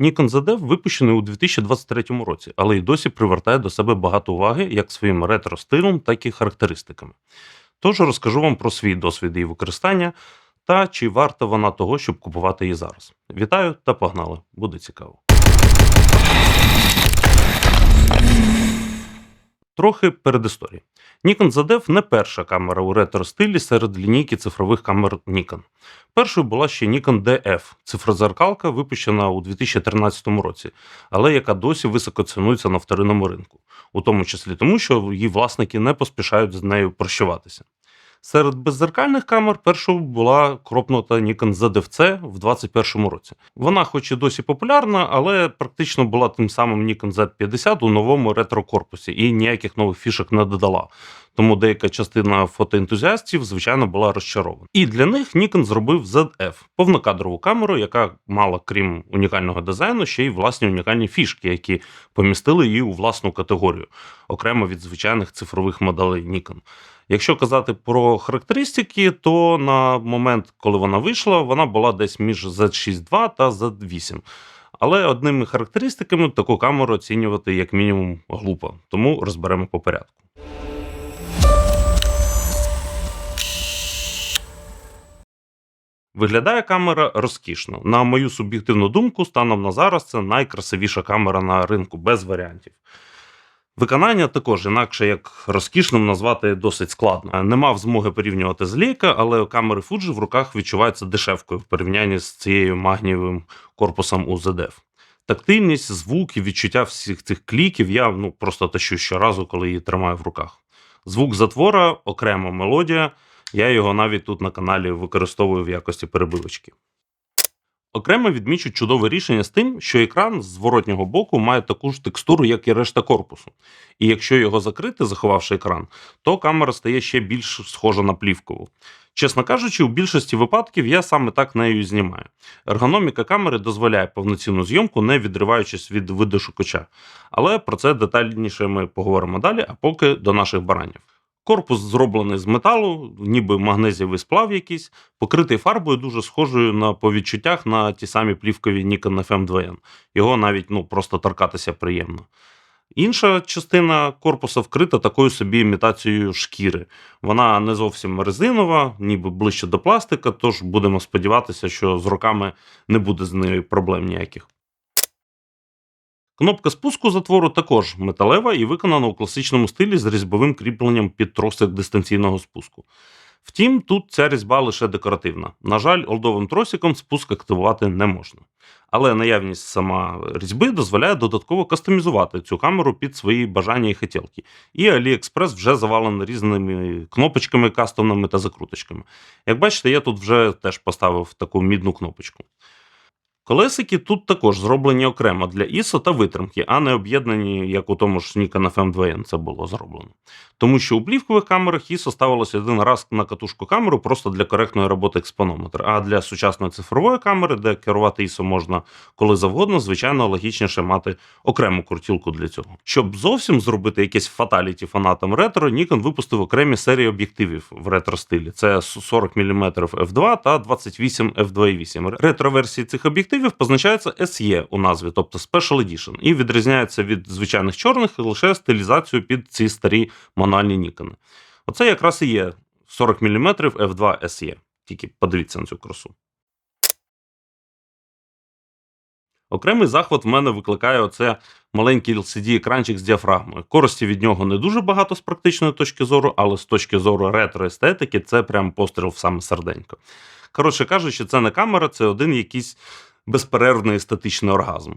Nikon ZD випущений у 2023 році, але й досі привертає до себе багато уваги як своїм ретро-стилем, так і характеристиками. Тож розкажу вам про свій досвід її використання та чи варта вона того, щоб купувати її зараз. Вітаю та погнали! Буде цікаво. Трохи передісторії. Nikon ZDF не перша камера у ретро-стилі серед лінійки цифрових камер Nikon. Першою була ще Nikon DF, цифрозеркалка, випущена у 2013 році, але яка досі високо цінується на вторинному ринку, у тому числі тому, що її власники не поспішають з нею прощаватися. Серед беззеркальних камер першою була кропнута Nikon ZFC в 2021 році. Вона, хоч і досі популярна, але практично була тим самим Nikon Z50 у новому ретро-корпусі і ніяких нових фішок не додала. Тому деяка частина фотоентузіастів, звичайно, була розчарована. І для них Nikon зробив ZF – повнокадрову камеру, яка мала, крім унікального дизайну, ще й власні унікальні фішки, які помістили її у власну категорію, окремо від звичайних цифрових моделей Nikon. Якщо казати про характеристики, то на момент, коли вона вийшла, вона була десь між Z6 та Z8. Але одними характеристиками таку камеру оцінювати як мінімум глупо, тому розберемо по порядку. Виглядає камера розкішно. На мою суб'єктивну думку, станом на зараз це найкрасивіша камера на ринку без варіантів. Виконання також інакше як розкішним назвати досить складно. Не мав змоги порівнювати з Leica, але камери Fuji в руках відчуваються дешевкою в порівнянні з цією магнієвим корпусом у ZDF. Тактильність, звук і відчуття всіх цих кліків я ну, просто тащу щоразу, коли її тримаю в руках. Звук затвора, окрема мелодія. Я його навіть тут на каналі використовую в якості перебивочки. Окремо відмічу чудове рішення з тим, що екран з зворотнього боку має таку ж текстуру, як і решта корпусу. І якщо його закрити, заховавши екран, то камера стає ще більш схожа на плівкову. Чесно кажучи, у більшості випадків я саме так нею і знімаю. Ергономіка камери дозволяє повноцінну зйомку, не відриваючись від видошукача. Але про це детальніше ми поговоримо далі, а поки до наших баранів. Корпус зроблений з металу, ніби магнезієвий сплав якийсь, покритий фарбою, дуже схожою на по відчуттях на ті самі плівкові Nikon FM2N. Його навіть ну, просто торкатися приємно. Інша частина корпуса вкрита такою собі імітацією шкіри. Вона не зовсім резинова, ніби ближче до пластика, тож будемо сподіватися, що з роками не буде з нею проблем ніяких. Кнопка спуску затвору також металева і виконана у класичному стилі з різьбовим кріпленням під тросик дистанційного спуску. Втім, тут ця різьба лише декоративна. На жаль, олдовим тросиком спуск активувати не можна. Але наявність сама різьби дозволяє додатково кастомізувати цю камеру під свої бажання і хотілки. І AliExpress вже завалений різними кнопочками, кастомними та закруточками. Як бачите, я тут вже теж поставив таку мідну кнопочку. Колесики тут також зроблені окремо для ISO та витримки, а не об'єднані, як у тому ж Nikon FM2N це було зроблено. Тому що у плівкових камерах ISO ставилося один раз на катушку камеру просто для коректної роботи експонометра. А для сучасної цифрової камери, де керувати ISO можна коли завгодно, звичайно, логічніше мати окрему крутілку для цього. Щоб зовсім зробити якесь фаталіті фанатам ретро, Nikon випустив окремі серії об'єктивів в ретро стилі. Це 40 мм f2 та 28 f2.8. Ретро-версії цих об'єктивів позначаються SE у назві, тобто Special Edition, і відрізняються від звичайних чорних лише стилізацією під ці старі мануальні Nikon. Оце якраз і є 40 мм f2 SE. Тільки подивіться на цю красу. Окремий захват в мене викликає оце маленький LCD-екранчик з діафрагмою. Користі від нього не дуже багато з практичної точки зору, але з точки зору ретро-естетики це прям постріл в саме серденько. Коротше кажучи, це не камера, це один якийсь безперервний естетичний оргазм.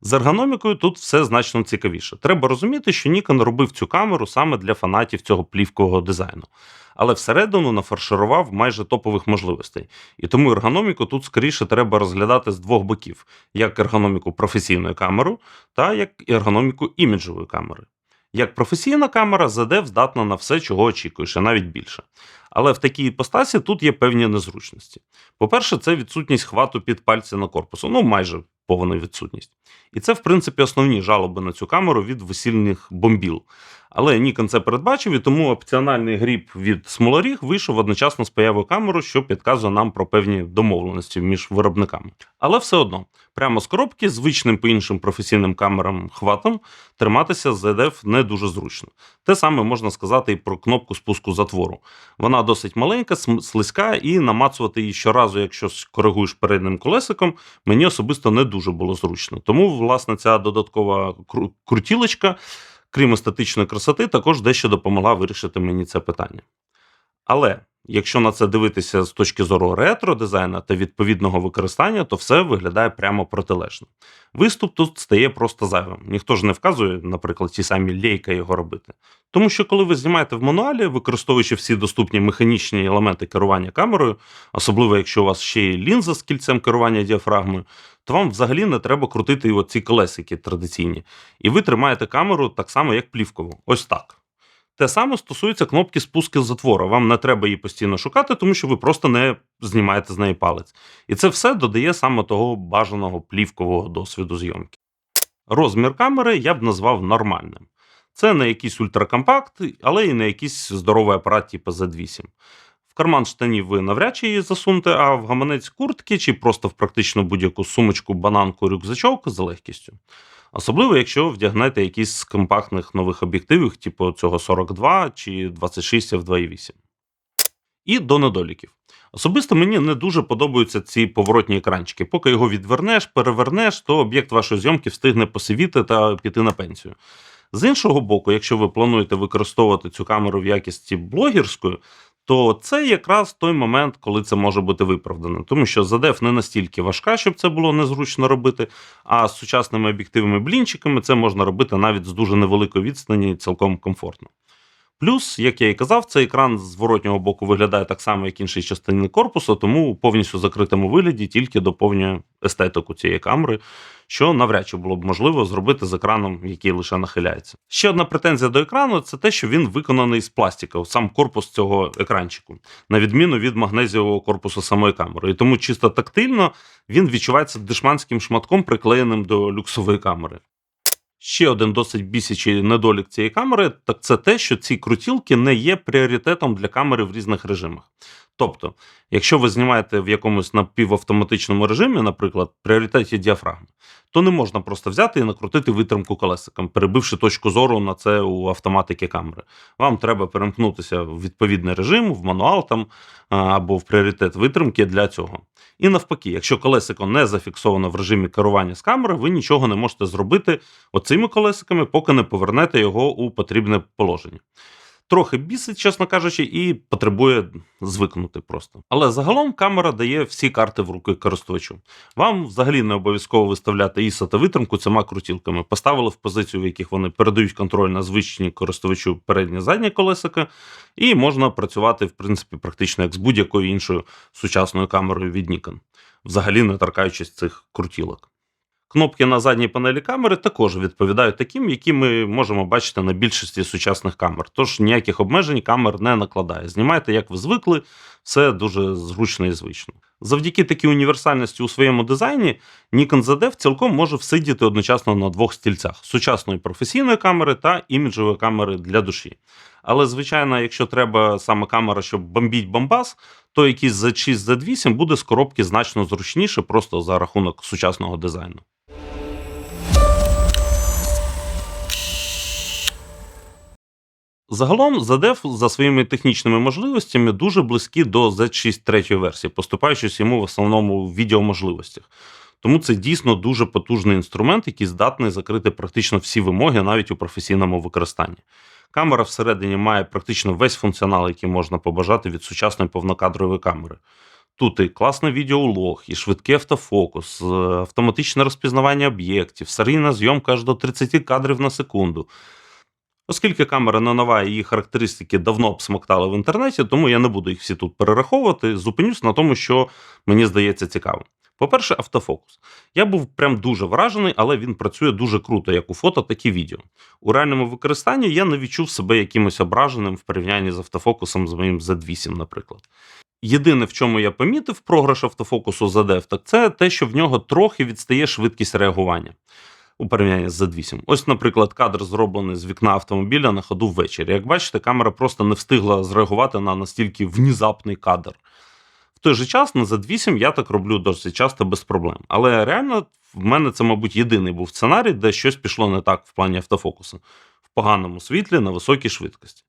З ергономікою тут все значно цікавіше. Треба розуміти, що Nikon робив цю камеру саме для фанатів цього плівкового дизайну, але всередину нафарширував майже топових можливостей. І тому ергономіку тут скоріше треба розглядати з двох боків: як ергономіку професійної камери, та як ергономіку іміджової камери. Як професійна камера, ZDF здатна на все, чого очікуєш, а навіть більше. Але в такій іпостасі тут є певні незручності. По-перше, це відсутність хвату під пальці на корпусу, ну майже повна відсутність. І це, в принципі, основні жалоби на цю камеру від весільних бомбіл. Але Nikon це передбачив, і тому опціональний гріб від Smolorig вийшов одночасно з появою камери, що підказує нам про певні домовленості між виробниками. Але все одно, прямо з коробки, звичним по іншим професійним камерам хватом, триматися з ZDF не дуже зручно. Те саме можна сказати і про кнопку спуску затвору. Вона досить маленька, слизька, і намацувати її щоразу, якщо коригуєш переднім колесиком, мені особисто не дуже було зручно. Тому, власне, ця додаткова крутілочка, крім естетичної красоти, також дещо допомогла вирішити мені це питання. Але якщо на це дивитися з точки зору ретро дизайну та відповідного використання, то все виглядає прямо протилежно. Виступ тут стає просто зайвим. Ніхто ж не вказує, наприклад, ті самі лейка його робити. Тому що коли ви знімаєте в мануалі, використовуючи всі доступні механічні елементи керування камерою, особливо якщо у вас ще є лінза з кільцем керування діафрагмою, то вам взагалі не треба крутити оці колесики традиційні. І ви тримаєте камеру так само, як плівкову. Ось так. Те саме стосується кнопки спуску затвора. Вам не треба її постійно шукати, тому що ви просто не знімаєте з неї палець. І це все додає саме того бажаного плівкового досвіду зйомки. Розмір камери я б назвав нормальним. Це не якийсь ультракомпакт, але і не якийсь здоровий апарат типу Z8. В карман штанів ви навряд чи її засунете, а в гаманець куртки чи просто в практично будь-яку сумочку, бананку, рюкзачок з легкістю. Особливо, якщо вдягнете якісь з компактних нових об'єктивів, типу цього 42 чи 26 f 2.8. І до недоліків. Особисто мені не дуже подобаються ці поворотні екранчики. Поки його відвернеш, перевернеш, то об'єкт вашої зйомки встигне посивіти та піти на пенсію. З іншого боку, якщо ви плануєте використовувати цю камеру в якості блогерської, то це якраз той момент, коли це може бути виправдано. Тому що ZDF не настільки важка, щоб це було незручно робити. А з сучасними об'єктивами блінчиками це можна робити навіть з дуже невеликої відстані цілком комфортно. Плюс, як я і казав, цей екран з зворотнього боку виглядає так само, як інші частини корпусу, тому у повністю закритому вигляді тільки доповнює естетику цієї камери, що навряд чи було б можливо зробити з екраном, який лише нахиляється. Ще одна претензія до екрану це те, що він виконаний з пластика, сам корпус цього екранчику, на відміну від магнезіового корпусу самої камери. І тому чисто тактильно він відчувається дешманським шматком, приклеєним до люксової камери. Ще один досить бісячий недолік цієї камери, так це те, що ці крутілки не є пріоритетом для камери в різних режимах. Тобто, якщо ви знімаєте в якомусь напівавтоматичному режимі, наприклад, пріоритеті діафрагми, то не можна просто взяти і накрутити витримку колесиком, перебивши точку зору на це у автоматики камери. Вам треба перемкнутися в відповідний режим, в мануал там або в пріоритет витримки для цього. І навпаки, якщо колесико не зафіксовано в режимі керування з камери, ви нічого не можете зробити оцими колесиками, поки не повернете його у потрібне положення. Трохи бісить, чесно кажучи, і потребує звикнути просто. Але загалом камера дає всі карти в руки користувачу. Вам взагалі не обов'язково виставляти ISO та витримку цими крутілками. Поставили в позицію, в яких вони передають контроль на звичні користувачу переднє заднє колесика, і можна працювати, в принципі, практично як з будь-якою іншою сучасною камерою від Nikon, взагалі не торкаючись цих крутілок. Кнопки на задній панелі камери також відповідають таким, які ми можемо бачити на більшості сучасних камер. Тож ніяких обмежень камер не накладає. Знімайте, як ви звикли, все дуже зручно і звично. Завдяки такій універсальності у своєму дизайні Nikon ZDF цілком може всидіти одночасно на двох стільцях: сучасної професійної камери та іміджової камери для душі. Але, звичайно, якщо треба саме камера, щоб бомбіть бомбас, то якийсь Z6 Z8 буде з коробки значно зручніше просто за рахунок сучасного дизайну. Загалом ZDF за своїми технічними можливостями дуже близькі до Z6 третьої версії, поступаючись йому в основному в відеоможливостях. Тому це дійсно дуже потужний інструмент, який здатний закрити практично всі вимоги навіть у професійному використанні. Камера всередині має практично весь функціонал, який можна побажати від сучасної повнокадрової камери. Тут і класний відеоулог, і швидкий автофокус, автоматичне розпізнавання об'єктів, серійна зйомка аж до 30 кадрів на секунду. Оскільки камера не нова, її характеристики давно обсмоктали в інтернеті, тому я не буду їх всі тут перераховувати. Зупинюсь на тому, що мені здається цікавим. По-перше, автофокус. Я був прям дуже вражений, але він працює дуже круто, як у фото, так і відео. У реальному використанні я не відчув себе якимось ображеним в порівнянні з автофокусом з моїм Z8, наприклад. Єдине, в чому я помітив програш автофокусу ZF, так це те, що в нього трохи відстає швидкість реагування у порівнянні з Z8. Ось, наприклад, кадр зроблений з вікна автомобіля на ходу ввечері. Як бачите, камера просто не встигла зреагувати на настільки внезапний кадр. В той же час на Z8 я так роблю досить часто без проблем. Але реально в мене це, мабуть, єдиний був сценарій, де щось пішло не так в плані автофокусу в поганому світлі на високій швидкості.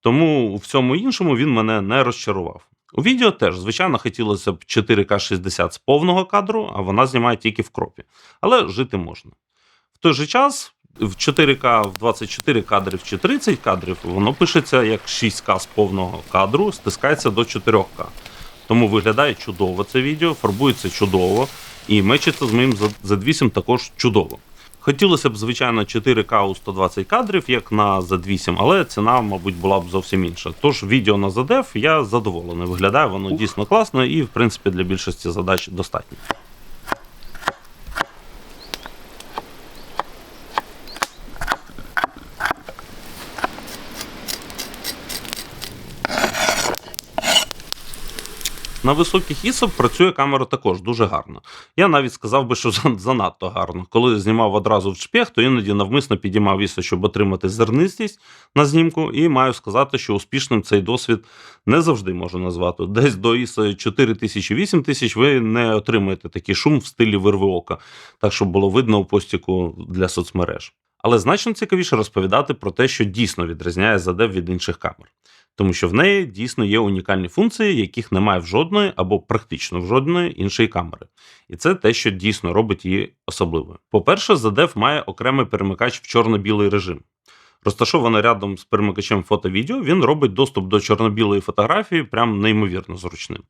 Тому у всьому іншому він мене не розчарував. У відео теж, звичайно, хотілося б 4К 60 з повного кадру, а вона знімає тільки в кропі. Але жити можна. В той же час в 4К в 24 кадрів чи 30 кадрів воно пишеться як 6К з повного кадру, стискається до 4К. Тому виглядає чудово це відео, фарбується чудово і мечиться з моїм Z8 також чудово. Хотілося б, звичайно, 4К у 120 кадрів, як на Z8, але ціна, мабуть, була б зовсім інша. Тож відео на ZDF я задоволений. Виглядає воно дійсно класно і, в принципі, для більшості задач достатньо. На високих ISO працює камера також дуже гарно. Я навіть сказав би, що занадто гарно. Коли знімав одразу в шпех, то іноді навмисно підіймав ISO, щоб отримати зернистість на знімку, і маю сказати, що успішним цей досвід не завжди можу назвати. Десь до ISO 4000-8000 ви не отримаєте такий шум в стилі вирви ока, так щоб було видно у постіку для соцмереж. Але значно цікавіше розповідати про те, що дійсно відрізняє ZD від інших камер тому що в неї дійсно є унікальні функції, яких немає в жодної або практично в жодної іншої камери. І це те, що дійсно робить її особливою. По-перше, ZDF має окремий перемикач в чорно-білий режим. Розташований рядом з перемикачем фото-відео, він робить доступ до чорно-білої фотографії прям неймовірно зручним.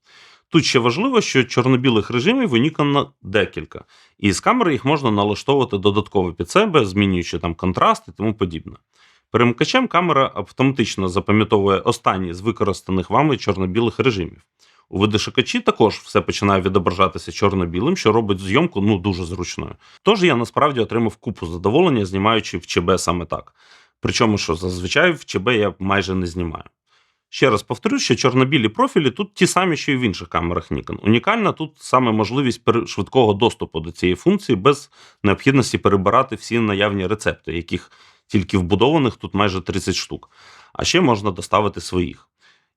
Тут ще важливо, що чорно-білих режимів у Nikon декілька, і з камери їх можна налаштовувати додатково під себе, змінюючи там контраст і тому подібне. Перемикачем камера автоматично запам'ятовує останні з використаних вами чорно-білих режимів. У видишикачі також все починає відображатися чорно-білим, що робить зйомку ну дуже зручною. Тож я насправді отримав купу задоволення, знімаючи в ЧБ саме так. Причому, що зазвичай в ЧБ я майже не знімаю. Ще раз повторюю, що чорно-білі профілі тут ті самі, що і в інших камерах Nikon. Унікальна тут саме можливість швидкого доступу до цієї функції без необхідності перебирати всі наявні рецепти, яких тільки вбудованих тут майже 30 штук. А ще можна доставити своїх.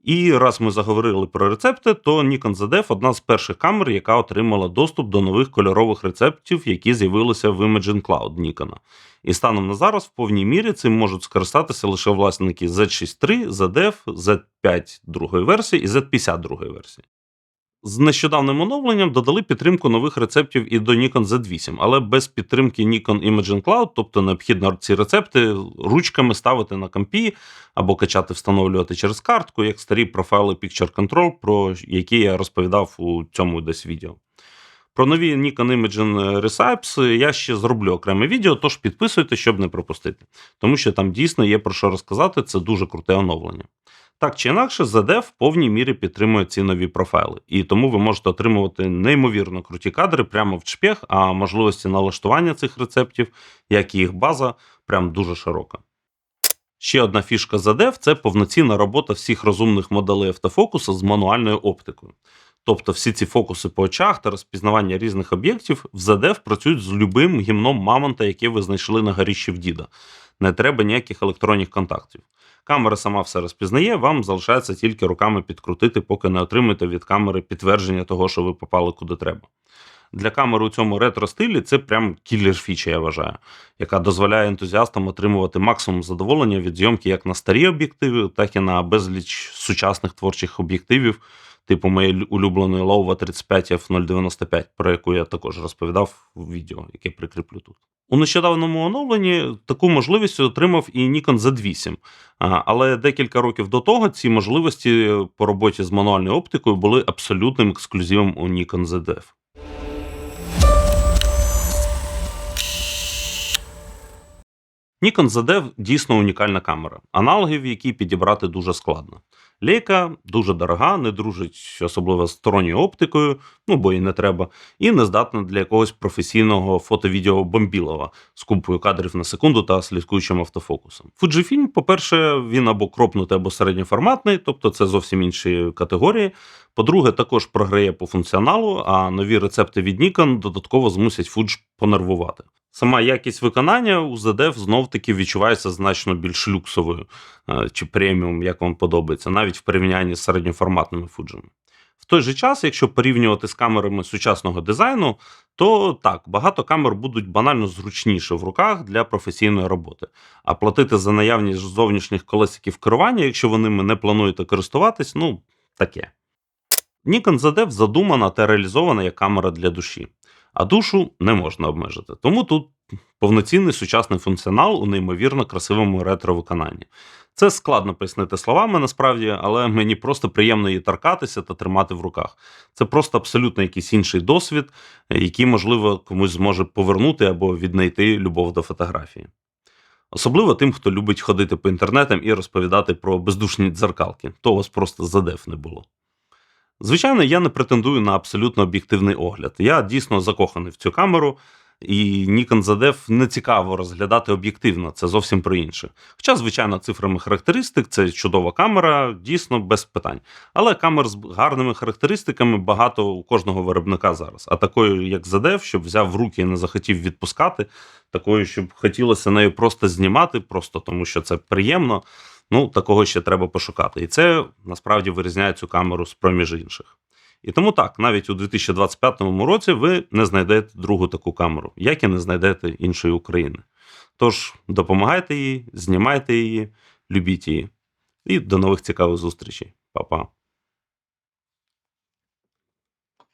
І раз ми заговорили про рецепти, то Nikon ZDF одна з перших камер, яка отримала доступ до нових кольорових рецептів, які з'явилися в Imaging Cloud Nikon. І станом на зараз в повній мірі цим можуть скористатися лише власники Z6 III, ZDF, Z5 другої версії і Z50 другої версії. З нещодавним оновленням додали підтримку нових рецептів і до Nikon Z8, але без підтримки Nikon Imaging Cloud, тобто необхідно ці рецепти ручками ставити на компі або качати, встановлювати через картку, як старі профайли Picture Control, про які я розповідав у цьому десь відео. Про нові Nikon Imaging Recipes я ще зроблю окреме відео, тож підписуйте, щоб не пропустити. Тому що там дійсно є про що розказати, це дуже круте оновлення. Так чи інакше, ZD в повній мірі підтримує ці нові профайли, і тому ви можете отримувати неймовірно круті кадри прямо в чпех, а можливості налаштування цих рецептів, як і їх база, прям дуже широка. Ще одна фішка ZDF – це повноцінна робота всіх розумних моделей автофокусу з мануальною оптикою. Тобто всі ці фокуси по очах та розпізнавання різних об'єктів в ZDF працюють з любим гімном мамонта, яке ви знайшли на горіщі в діда. Не треба ніяких електронних контактів. Камера сама все розпізнає, вам залишається тільки руками підкрутити, поки не отримаєте від камери підтвердження того, що ви попали куди треба. Для камери у цьому ретро-стилі це прям кілер фіча, я вважаю, яка дозволяє ентузіастам отримувати максимум задоволення від зйомки як на старі об'єктиви, так і на безліч сучасних творчих об'єктивів, типу моєї улюбленої лова 35 F095, про яку я також розповідав в відео, яке прикріплю тут. У нещодавному оновленні таку можливість отримав і Nikon Z8. Але декілька років до того ці можливості по роботі з мануальною оптикою були абсолютним ексклюзивом у Nikon ZDF. Nikon ZD дійсно унікальна камера, аналогів якій підібрати дуже складно. Лейка дуже дорога, не дружить особливо з сторонньою оптикою, ну бо і не треба, і не здатна для якогось професійного фото-відео бомбілова з купою кадрів на секунду та слідкуючим автофокусом. Fujifilm, по-перше, він або кропнутий, або середньоформатний, тобто це зовсім інші категорії. По-друге, також програє по функціоналу, а нові рецепти від Nikon додатково змусять Fuji понервувати. Сама якість виконання у ZDF знов таки відчувається значно більш люксовою е, чи преміум, як вам подобається, навіть в порівнянні з середньоформатними фуджами. В той же час, якщо порівнювати з камерами сучасного дизайну, то так, багато камер будуть банально зручніше в руках для професійної роботи. А платити за наявність зовнішніх колесиків керування, якщо ви ними не плануєте користуватись, ну таке. Nikon ZDF задумана та реалізована як камера для душі, а душу не можна обмежити. Тому тут повноцінний сучасний функціонал у неймовірно красивому ретро-виконанні. Це складно пояснити словами насправді, але мені просто приємно її торкатися та тримати в руках. Це просто абсолютно якийсь інший досвід, який, можливо, комусь зможе повернути або віднайти любов до фотографії. Особливо тим, хто любить ходити по інтернетам і розповідати про бездушні дзеркалки, то вас просто задев не було. Звичайно, я не претендую на абсолютно об'єктивний огляд. Я дійсно закоханий в цю камеру, і Nikon ZDF не цікаво розглядати об'єктивно, це зовсім про інше. Хоча, звичайно, цифрами характеристик це чудова камера, дійсно без питань. Але камер з гарними характеристиками багато у кожного виробника зараз. А такою, як ZDF, щоб взяв в руки і не захотів відпускати, такою, щоб хотілося нею просто знімати, просто тому що це приємно. Ну, такого ще треба пошукати. І це насправді вирізняє цю камеру з проміж інших. І тому так, навіть у 2025 році ви не знайдете другу таку камеру, як і не знайдете іншої України. Тож допомагайте їй, знімайте її, любіть її. І до нових цікавих зустрічей. Па-па.